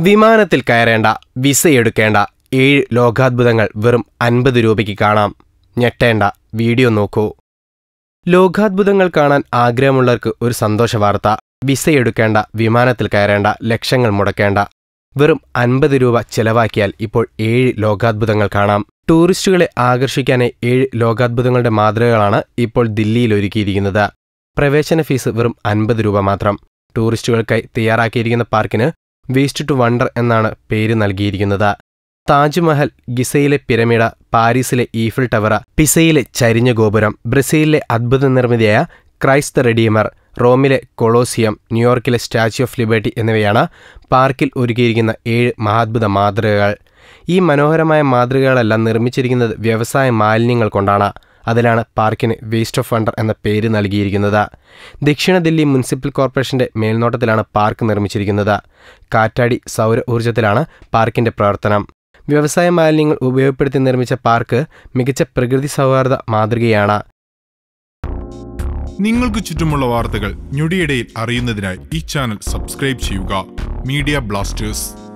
വിമാനത്തിൽ കയറേണ്ട വിസയെടുക്കേണ്ട ഏഴ് ലോകാത്ഭുതങ്ങൾ വെറും അൻപത് രൂപയ്ക്ക് കാണാം. ഞെട്ടേണ്ട വീഡിയോ നോക്കൂ. ലോകാത്ഭുതങ്ങൾ കാണാൻ ആഗ്രഹമുള്ളവർക്ക് ഒരു സന്തോഷ വാർത്ത. വിസയെടുക്കേണ്ട വിമാനത്തിൽ കയറേണ്ട ലക്ഷങ്ങൾ മുടക്കേണ്ട. വെറും അൻപത് രൂപ ചെലവാക്കിയാൽ ഇപ്പോൾ ഏഴ് ലോകാത്ഭുതങ്ങൾ കാണാം. ടൂറിസ്റ്റുകളെ ആകർഷിക്കാനായി ഏഴ് ലോകാത്ഭുതങ്ങളുടെ മാതൃകകളാണ് ഇപ്പോൾ ദില്ലിയിൽ ഒരുക്കിയിരിക്കുന്നത്. പ്രവേശന ഫീസ് വെറും അൻപത് രൂപ മാത്രം. ടൂറിസ്റ്റുകൾക്കായി തയ്യാറാക്കിയിരിക്കുന്ന പാർക്കിന് വേസ്റ്റ് ടു വണ്ടർ എന്നാണ് പേര് നൽകിയിരിക്കുന്നത്. താജ്മഹൽ ഗിസയിലെ പിരമിഡ പാരീസിലെ ഈഫിൽ ടവർ പിസയിലെ ചരിഞ്ഞ ഗോപുരം ബ്രസീലിലെ അദ്ഭുത നിർമ്മിതിയായ ക്രൈസ്ത റെഡിയമർ റോമിലെ കൊളോസിയം ന്യൂയോർക്കിലെ സ്റ്റാച്യു ഓഫ് ലിബർട്ടി എന്നിവയാണ് പാർക്കിൽ ഒരുക്കിയിരിക്കുന്ന ഏഴ് മഹാത്ഭുത മാതൃകകൾ. ഈ മനോഹരമായ മാതൃകകളെല്ലാം നിർമ്മിച്ചിരിക്കുന്നത് വ്യവസായ മാലിന്യങ്ങൾ കൊണ്ടാണ്. അതിലാണ് പാർക്കിന് വേസ്റ്റ് ഓഫ് വണ്ടർ എന്ന പേര് നൽകിയിരിക്കുന്നത്. ദക്ഷിണ ദില്ലി മുനിസിപ്പൽ കോർപ്പറേഷന്റെ മേൽനോട്ടത്തിലാണ് പാർക്ക് നിർമ്മിച്ചിരിക്കുന്നത്. കാറ്റാടി സൗര ഊർജത്തിലാണ് പാർക്കിന്റെ പ്രവർത്തനം. വ്യവസായ മാലിന്യങ്ങൾ ഉപയോഗപ്പെടുത്തി നിർമ്മിച്ച പാർക്ക് മികച്ച പ്രകൃതി സൗഹാർദ്ദ മാതൃകയാണ്. നിങ്ങൾക്ക് ചുറ്റുമുള്ള വാർത്തകൾ ഞൊടിയിടയിൽ അറിയുന്നതിനായി ഈ ചാനൽ സബ്സ്ക്രൈബ് ചെയ്യുക. Media blasters.